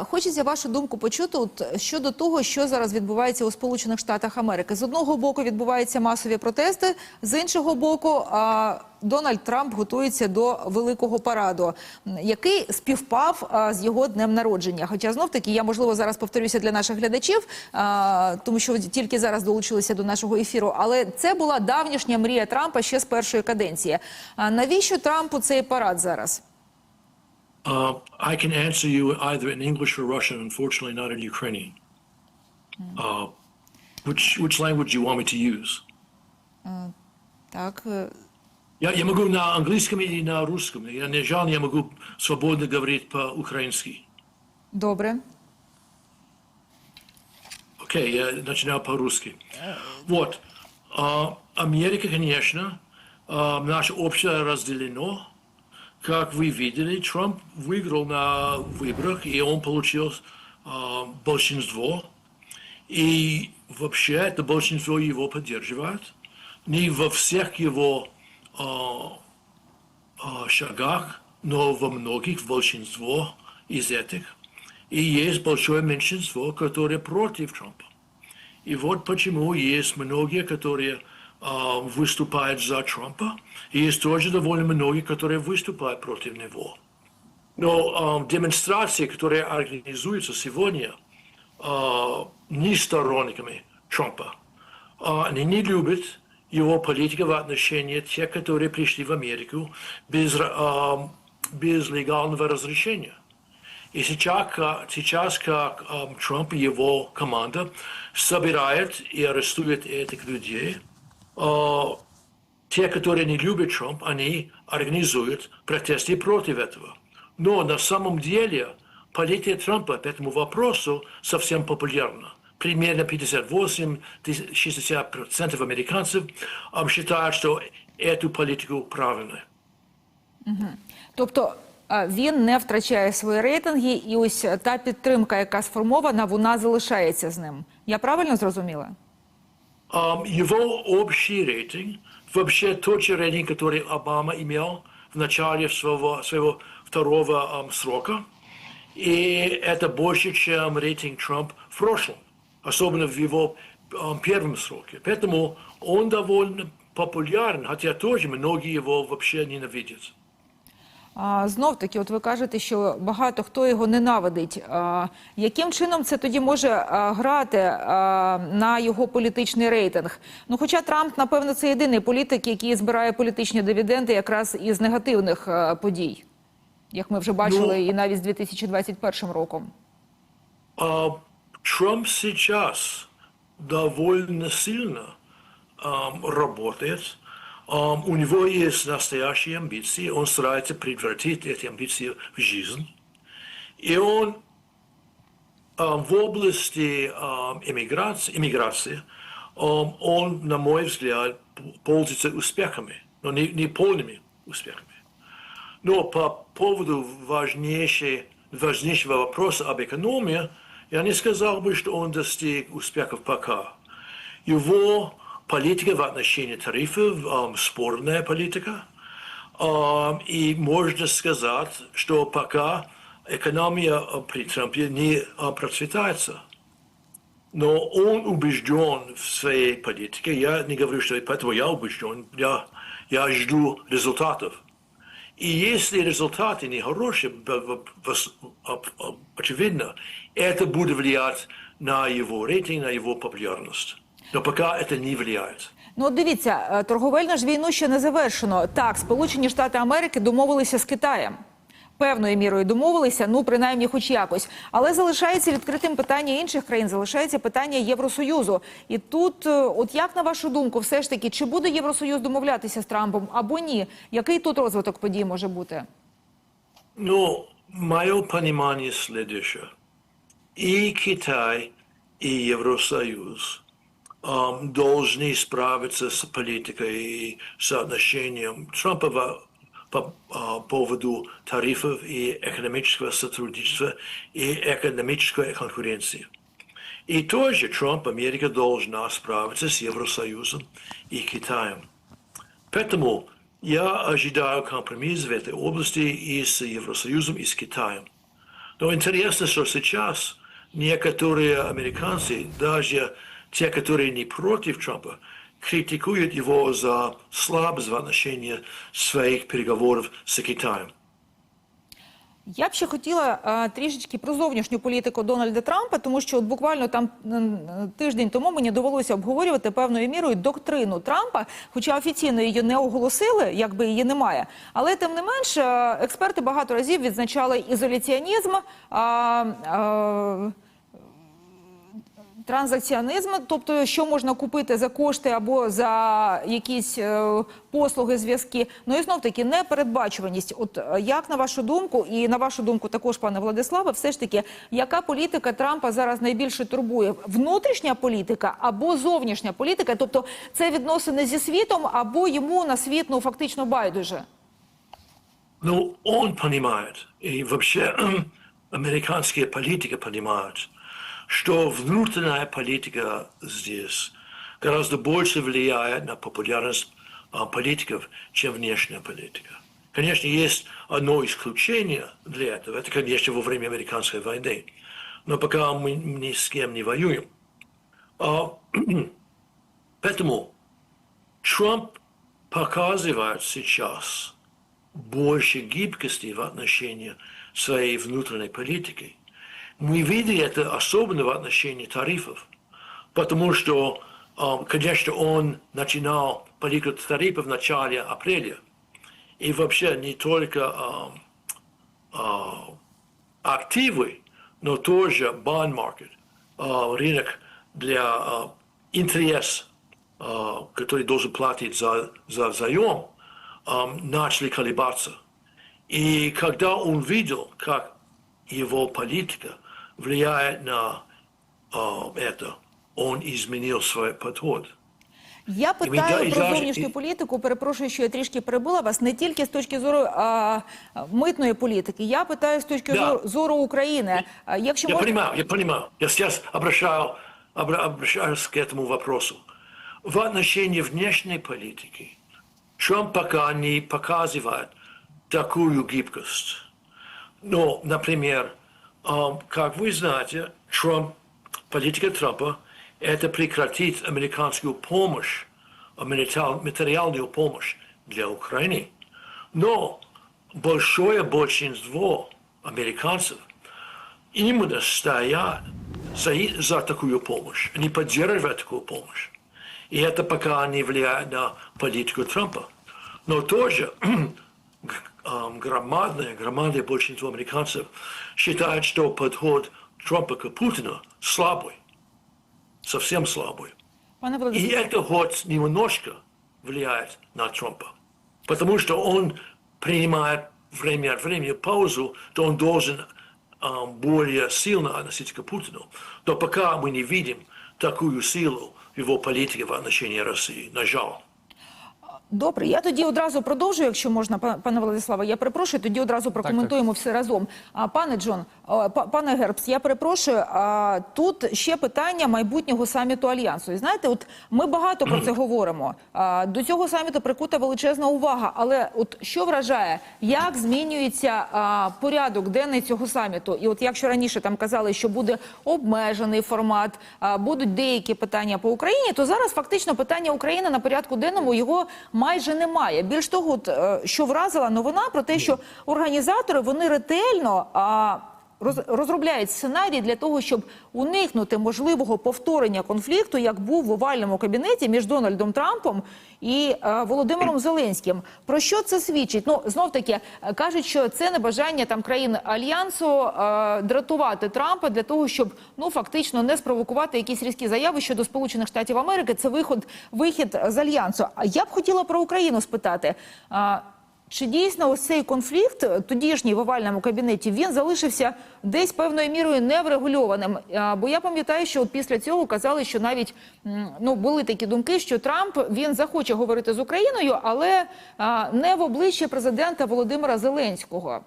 Хочеться вашу думку почути от, щодо того, що зараз відбувається у Сполучених Штатах Америки. З одного боку відбуваються масові протести, з іншого боку, а, Дональд Трамп готується до великого параду, який співпав а, з його днем народження. Хоча знов таки я можливо зараз повторюся для наших глядачів, а, тому що тільки зараз долучилися до нашого ефіру. Але це була давнішня мрія Трампа ще з першої каденції. А навіщо Трампу цей парад зараз? Uh, I can answer you either in English or Russian, unfortunately not in Ukrainian. Uh, which, which language do you want me to use? Так. е, Я, я могу на английском и на русском. Я не жаль, я могу свободно говорить по-украински. Добре. Окей, я начинаю по-русски. Вот. А, Америка, конечно, а, наше общее разделено. Как вы видели, Трамп выиграл на выборах, и он получил а, большинство. И вообще это большинство его поддерживает. Не во всех его а, а, шагах, но во многих, большинство из этих. И есть большое меньшинство, которое против Трампа. И вот почему есть многие, которые а, выступают за Трампа, и есть тоже довольно многие, которые выступают против него. Но а, демонстрации, которые организуются сегодня а, не сторонниками Трампа, а, они не любят его политику в отношении тех, которые пришли в Америку без, а, без легального разрешения. И сейчас, ка- сейчас как эм, Трамп и его команда собирает и арестует этих людей, э, те, которые не любят Трамп, они организуют протесты против этого. Но на самом деле политика Трампа по этому вопросу совсем популярна. Примерно 58-60% американцев эм, считают, что эту политику правильной. Тобто а, він не втрачає свої рейтинги, і ось та підтримка, яка сформована, вона залишається з ним. Я правильно зрозуміла? Um, его общий рейтинг, вообще тот же рейтинг, который Обама имел в начале своего, своего второго um, срока, и это больше, чем рейтинг Трамп в прошлом, особенно в его um, первом сроке. Поэтому он довольно популярен, хотя тоже многие его вообще ненавидят. А, знов таки, от ви кажете, що багато хто його ненавидить. А, яким чином це тоді може а, грати а, на його політичний рейтинг? Ну, хоча Трамп, напевно, це єдиний політик, який збирає політичні дивіденди якраз із негативних а, подій, як ми вже бачили, Ну, і навіть з 2021 роком. А, Трамп сейчас довольно сильно ам, работает. Ам, у него есть настоящие амбиции, он старается превратить эти амбиции в жизнь. И он ам, в области ам, иммиграции, иммиграции ам, он, на мой взгляд, п- пользуется успехами, но не, не полными успехами. Но по поводу важнейшей, важнейшего вопроса об экономии, я не сказал бы, что он достиг успехов пока. Его политика в отношении тарифов спорная политика. И можно сказать, что пока экономия э, при Трампе не э, процветается. Но он убежден в своей политике. Я не говорю, что поэтому я убежден. Я, я жду результатов. И если результаты вос- об- об- очевидно, это будет влиять на его рейтинг, на его популярность. Но пока это не влияет. Ну, от дивіться, е, торговельну ж війну ще не завершено. Так, Сполучені Штати Америки домовилися з Китаєм. Певною мірою домовилися, ну принаймні, хоч якось. Але залишається відкритим питання інших країн, залишається питання Євросоюзу. І тут, е, от як на вашу думку, все ж таки, чи буде Євросоюз домовлятися з Трампом або ні? Який тут розвиток подій може бути? Но мое понимание следующее. И Китай, и Евросоюз эм, должны справиться с политикой и соотношением Трампа во- по а, поводу тарифов и экономического сотрудничества и экономической конкуренции. И тоже Трамп, Америка должна справиться с Евросоюзом и Китаем. Поэтому я ожидаю компромисс в этой области и с Евросоюзом, и с Китаем. Но интересно, что сейчас некоторые американцы, даже те, которые не против Трампа, критикуют его за слабость в отношении своих переговоров с Китаем. Я б ще хотіла а, трішечки про зовнішню політику Дональда Трампа, тому що от буквально там тиждень тому мені довелося обговорювати певною мірою доктрину Трампа, хоча офіційно її не оголосили, якби її немає. Але тим не менш, е, експерти багато разів відзначали ізоляціонізм. А, а, Транзакціонізм, тобто що можна купити за кошти або за якісь е, послуги, зв'язки. Ну і знов таки непередбачуваність. От е, як на вашу думку, і на вашу думку, також пане Владиславе, все ж таки, яка політика Трампа зараз найбільше турбує? Внутрішня політика або зовнішня політика? Тобто це відносини зі світом, або йому на світ ну фактично байдуже? Ну, он понимает, и вообще американские политики понимают, что внутренняя политика здесь гораздо больше влияет на популярность а, политиков, чем внешняя политика. Конечно, есть одно исключение для этого. Это, конечно, во время американской войны. Но пока мы ни с кем не воюем. А, поэтому Трамп показывает сейчас больше гибкости в отношении своей внутренней политики. Мы видели это особенно в отношении тарифов, потому что, э, конечно, он начинал политику тарифов в начале апреля, и вообще не только э, э, активы, но тоже bond market, рынок для интерес, который должен платить за, за заем, начали колебаться. И когда он видел, как его политика влияет на э, это, он изменил свой подход. Я да- питаю і про даже- зовнішню і- політику. Перепрошую, що я трішки перебила вас не тільки з точки зору а, митної політики. Я питаю з точки Да. зору, зору України. А, Якщо Я можна, понимаю, я понимаю. Я сейчас обращаю, обра- обращаюсь к этому вопросу. В отношении внешней политики Трамп пока не показывает такую гибкость. Но, например, ам, как вы знаете, Трамп, политика Трампа – это прекратить американскую помощь, а, материал- материальную помощь для Украины. Но большое большинство американцев именно стоят за, за такую помощь. Они поддерживают такую помощь. И это пока не влияет на политику Трампа. Но тоже г- ам, громадное, громадное большинство американцев считает, что подход Трампа к Путину слабый. Совсем слабый. И это хоть немножко влияет на Трампа. Потому что он принимает время от времени паузу, то он должен ам, более сильно относиться к Путину. Но пока мы не видим такую силу в его политике в отношении России. На жаль. Добре. Я тоді одразу продовжую, якщо можна, па- пане Владиславе. Я перепрошую. Тоді одразу прокоментуємо все разом. А пане Джон, пане Гербс, я перепрошую. А тут ще питання майбутнього саміту альянсу. І знаєте, от ми багато про це говоримо. А, до цього саміту прикута величезна увага. Але от що вражає, як змінюється а, порядок денний цього саміту? І от якщо раніше там казали, що буде обмежений формат, а, будуть деякі питання по Україні, то зараз фактично питання України на порядку денному його майже немає. Більш того, е, що вразила новина про те, що організатори вони ретельно. Розробляють сценарій для того, щоб уникнути можливого повторення конфлікту, як був в овальному кабінеті між Дональдом Трампом і е, Володимиром Зеленським. Про що це свідчить? Ну знов таки е, кажуть, що це небажання там країн альянсу е, дратувати Трампа для того, щоб ну фактично не спровокувати якісь різкі заяви щодо Сполучених Штатів Америки. Це виход вихід з альянсу. А я б хотіла про Україну спитати. А, чи дійсно ось цей конфлікт, е, тодішній в овальному кабінеті, він залишився десь певною мірою неврегульованим? Бо я пам'ятаю, що от після цього казали, що навіть ну були такі думки, що Трамп він захоче говорити з Україною, але а, не в обличчя президента Володимира Зеленського.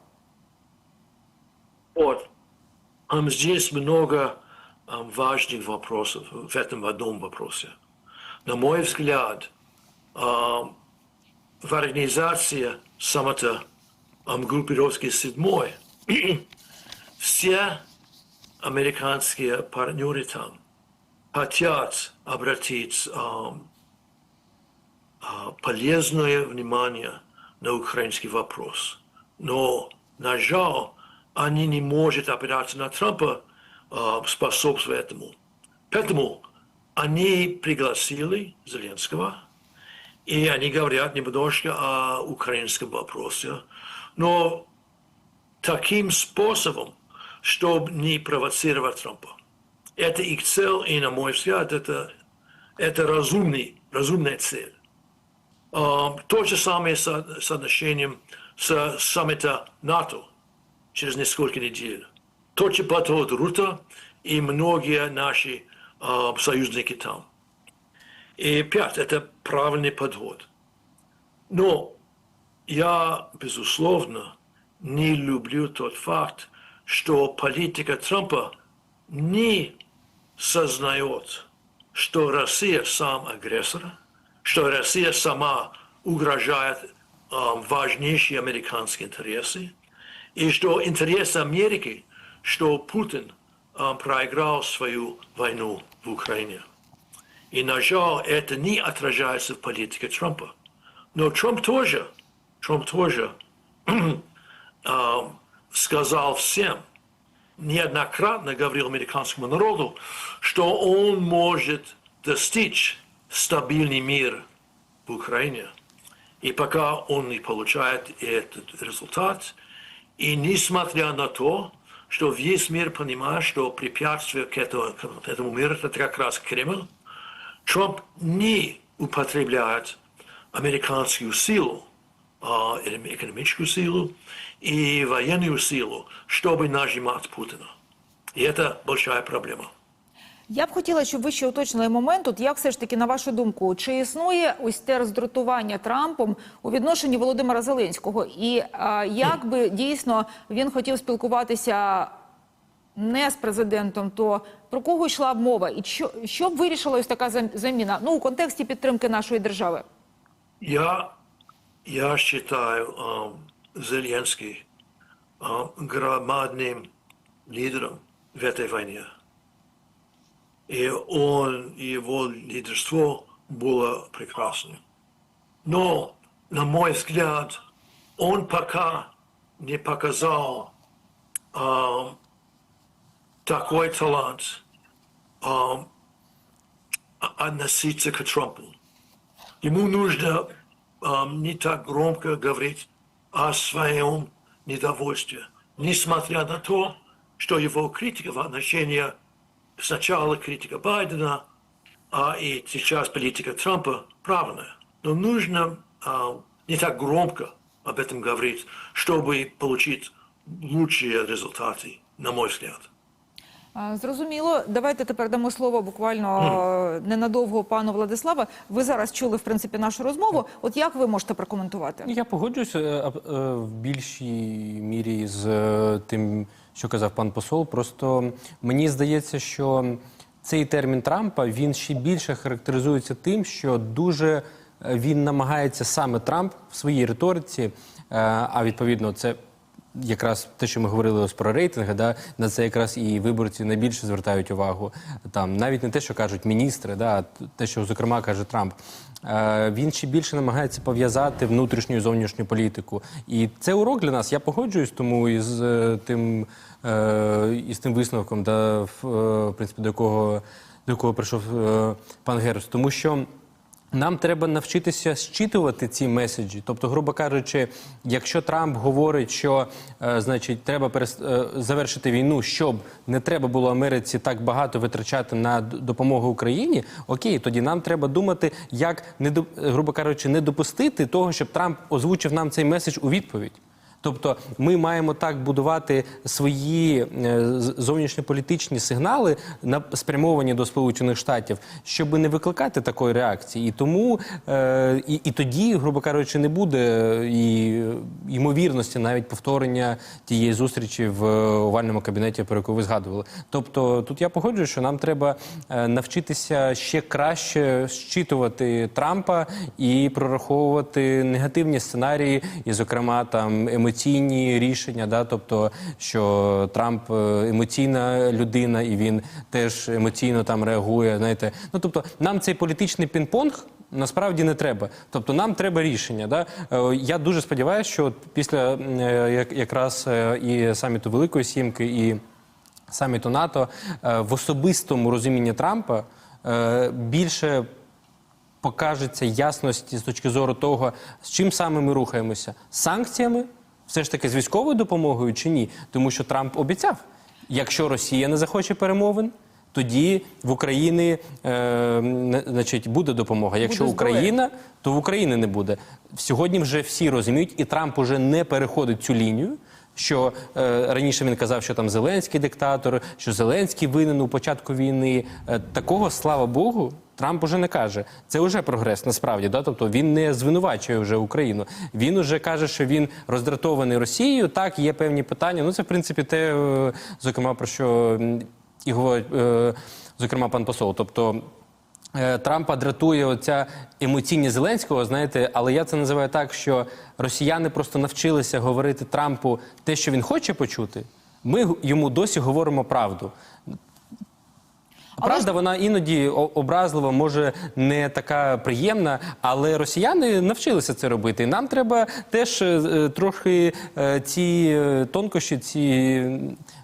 Ам, Здесь много важных вопросов в этом одном вопросе. На мой взгляд, в организации саммита ам, группировки седьмой все американские партнеры там хотят обратить а, полезное внимание на украинский вопрос. Но, на жаль, они не могут опираться на Трампа, а, способствуя этому. Поэтому они пригласили Зеленского, и они говорят немножко о украинском вопросе. Но таким способом, чтобы не провоцировать Трампа. Это их цель, и, на мой взгляд, это, это разумный, разумная цель. А, То же самое с соотношением с саммита НАТО через несколько недель. Тот же подход Рута и многие наши а, союзники там. И пять, это правильный подход. Но я, безусловно, не люблю тот факт, что политика Трампа не сознает, что Россия сам агрессор, что Россия сама угрожает а, важнейшие американские интересы, и что интерес Америки, что Путин а, проиграл свою войну в Украине. И, на жаль, это не отражается в политике Трампа. Но Трамп тоже, Трамп тоже а, сказал всем, неоднократно говорил американскому народу, что он может достичь стабильный мир в Украине. И пока он не получает этот результат, и несмотря на то, что весь мир понимает, что препятствие к этому, к этому миру это как раз Кремль, Трамп не употребляет американскую силу, а, или экономическую силу и военную силу, чтобы нажимать Путина. И это большая проблема. Я б хотіла, щоб ви ще уточнили момент. От як все ж таки, на вашу думку, чи існує ось те роздратування Трампом у відношенні Володимира Зеленського? І а, як би дійсно він хотів спілкуватися не з президентом, то про кого йшла б мова? І що, що б вирішила ось така зам- заміна? Ну, у контексті підтримки нашої держави? Я, я считаю um, Зеленский um, громадным лидером в этой войне. И он, и его лидерство было прекрасным. Но, на мой взгляд, он пока не показал um, такой талант um, относиться к Трампу. Ему нужно ам, не так громко говорить о своем недовольстве, несмотря на то, что его критика в отношении сначала критика Байдена, а и сейчас политика Трампа правильная. Но нужно а, не так громко об этом говорить, чтобы получить лучшие результаты, на мой взгляд. Зрозуміло. Давайте тепер дамо слово буквально ненадовго пану Владислава. Ви зараз чули в принципі нашу розмову. От як ви можете прокоментувати? Я погоджуюся е, е, в більшій мірі з е, тим, що казав пан посол. Просто мені здається, що цей термін Трампа він ще більше характеризується тим, що дуже він намагається саме Трамп в своїй риториці, а відповідно, це якраз те, що ми говорили ось про рейтинги, да, на це якраз і виборці найбільше звертають увагу. Там навіть не те, що кажуть міністри, да, те, що зокрема каже Трамп. Е, він ще більше намагається пов'язати внутрішню і зовнішню політику. І це урок для нас. Я погоджуюсь тому із е, тим, е, із тим висновком, да, в, принципі, до якого, до якого прийшов пан Герц. Тому що. Нам треба навчитися зчитувати ці меседжі. Тобто, грубо кажучи, якщо Трамп говорить, що е, значить треба перес... е, завершити війну, щоб не треба було Америці так багато витрачати на допомогу Україні, окей, тоді нам треба думати, як не грубо кажучи, не допустити того, щоб Трамп озвучив нам цей меседж у відповідь. Тобто ми маємо так будувати свої е, зовнішньополітичні сигнали на спрямовані до Сполучених Штатів, щоб не викликати такої реакції. І тому е, і, і тоді, грубо кажучи, не буде і ймовірності навіть повторення тієї зустрічі в овальному кабінеті, про яку ви згадували. Тобто, тут я погоджуюсь, що нам треба е, навчитися ще краще щитувати Трампа і прораховувати негативні сценарії, і, зокрема, там емоційні емоційні рішення, да, тобто що Трамп е, емоційна людина і він теж емоційно там реагує. Знаєте, ну тобто нам цей політичний пінг-понг. Насправді не треба. Тобто нам треба рішення. Да? Е, Я дуже сподіваюся, що після е, якраз і саміту Великої Сімки, і саміту НАТО в особистому розумінні Трампа більше покажеться ясності з точки зору того, з чим саме ми рухаємося. Санкціями, все ж таки з військовою допомогою чи ні? Тому що Трамп обіцяв, якщо Росія не захоче перемовин. Тоді в Україні е, значить, буде допомога. Якщо Буде. Україна, то в Україні не буде. Сьогодні вже всі розуміють, і Трамп уже не переходить цю лінію. Що е, раніше він казав, що там Зеленський диктатор, що Зеленський винен у початку війни. Е, такого, слава Богу, Трамп уже не каже. Це вже прогрес насправді. Да? Тобто він не звинувачує вже Україну. Він уже каже, що він роздратований Росією. Так, є певні питання. Ну це в принципі те, е, зокрема про що і говорить, е, зокрема, пан посол. Тобто. Е, Трампа дратує оця емоційність Зеленського, знаєте, але я це називаю так, що росіяни просто навчилися говорити Трампу те, що він хоче почути. Ми йому досі говоримо правду. Правда, вона іноді образлива, може не така приємна, але росіяни навчилися це робити. І нам треба теж е, трохи е, ці е, тонкощі, ці,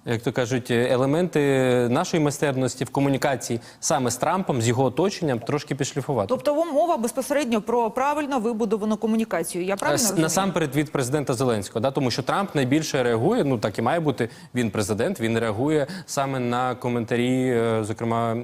як то кажуть, елементи нашої майстерності в комунікації саме з Трампом, з його оточенням, трошки підшліфувати. Тобто мова безпосередньо про правильно вибудовану комунікацію. Я правильно розумію? Насамперед від президента Зеленського, да, тому що Трамп найбільше реагує. Ну так і має бути. Він президент. Він реагує саме на коментарі, е,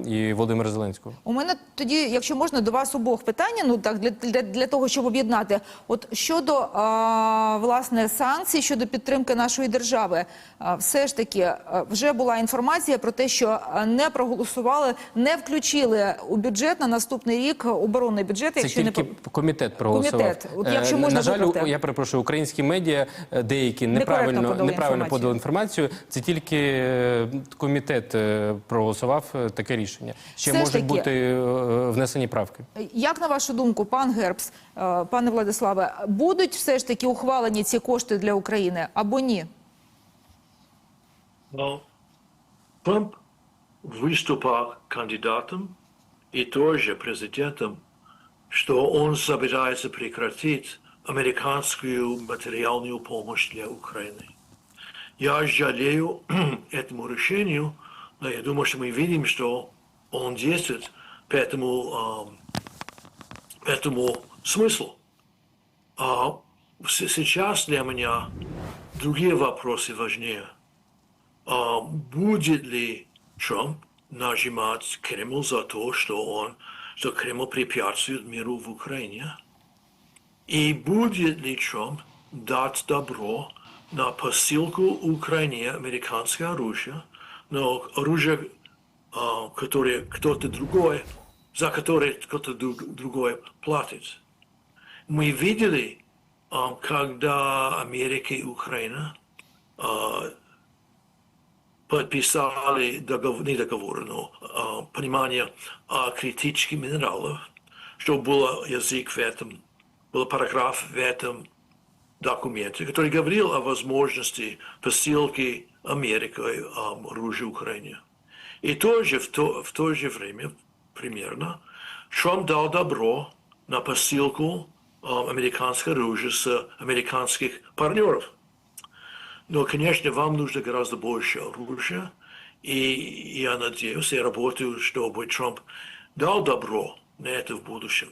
і Володимира Зеленського. У мене тоді, якщо можна, до вас обох питання. Ну так для, для, для того, щоб об'єднати. От щодо а, власне санкцій щодо підтримки нашої держави, а, все ж таки а, вже була інформація про те, що не проголосували, не включили у бюджет на наступний рік оборонний бюджет. Це якщо тільки не комітет проголосував. Комітет. От якщо Е, можна на жаль, я перепрошую, українські медіа е, деякі неправильно неправильно подали інформацію. Це тільки е, комітет е, проголосував е, таке рішення. Ще Все ж можуть таки- бути е, внесені правки. Як на вашу думку, пан Гербс, е, пане Владиславе, будуть все ж таки ухвалені ці кошти для України або ні? Но Трамп выступал кандидатом и тоже президентом, что он собирается прекратить американскую материальную помощь для Украины. Я жалею этому решению, но я думаю, что мы видим, что он действует по этому, ам, этому смыслу. А сейчас для меня другие вопросы важнее а, будет ли Трамп нажимать Кремль за то, что он, что Кремль препятствует миру в Украине? И будет ли Трамп дать добро на посылку Украине американское оружие, но оружие, а, которое кто-то другой, за которое кто-то друг- другой платит? Мы видели, а, когда Америка и Украина а, подписали договор, не договор, но а, понимание о критических минералов, что был язык в этом, был параграф в этом документе, который говорил о возможности посылки Америкой а, оружия Украине. И тоже в то, в то же время, примерно, Трамп дал добро на посылку а, американского оружия с американских партнеров. Но, конечно, вам нужно гораздо больше оружия. И я надеюсь, я работаю, чтобы Трамп дал добро на это в будущем.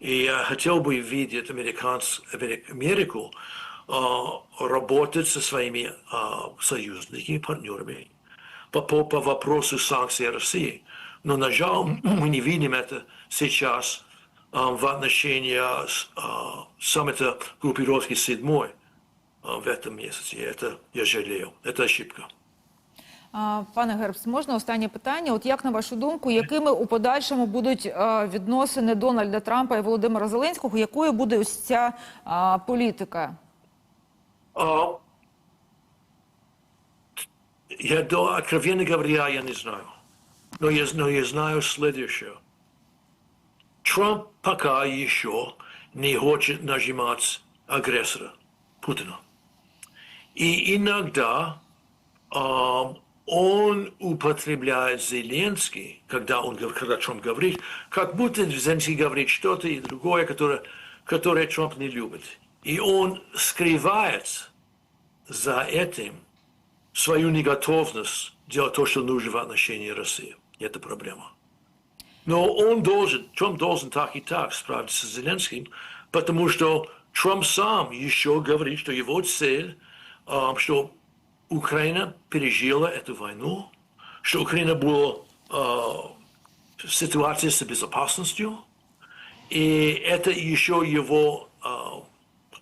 И я хотел бы видеть американс, Америк- Америку а, работать со своими а, союзниками, партнерами по, по, по вопросу санкций России. Но, на жаль, мы не видим это сейчас а, в отношении с, а, саммита группировки седьмой а, в этом месяце. И Это я жалею. Это ошибка. Пане Гербс, можна останнє питання? От як на вашу думку, якими у подальшому будуть відносини Дональда Трампа і Володимира Зеленського? Якою буде ось ця політика? Я до, откровенно говоря, я не знаю. Но я, но я знаю следующее. Трамп пока еще не хочет нажимать агрессора Путина. И иногда ам, он употребляет Зеленский, когда он когда Трамп говорит, как будто Зеленский говорит что-то и другое, которое, которое Трамп не любит. И он скрывает за этим свою неготовность делать то, что нужно в отношении России. Это проблема. Но он должен, Трамп должен так и так справиться с Зеленским, потому что Трамп сам еще говорит, что его цель, а, что Украина пережила эту войну, что Украина была а, в ситуации с безопасностью, и это еще его а,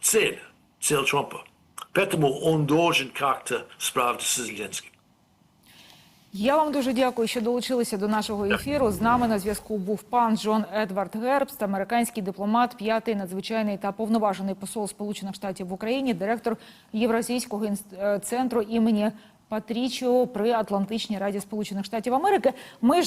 цель, цель Трампа. Поэтому он должен как-то справиться с Зеленским. Я вам дуже дякую, що долучилися до нашого ефіру. З нами на зв'язку був пан Джон Едвард Гербст, американський дипломат, п'ятий надзвичайний та повноважений посол Сполучених Штатів в Україні, директор Євразійського е, центру імені Патрічіо при Атлантичній Раді Сполучених Штатів Америки. Ми ж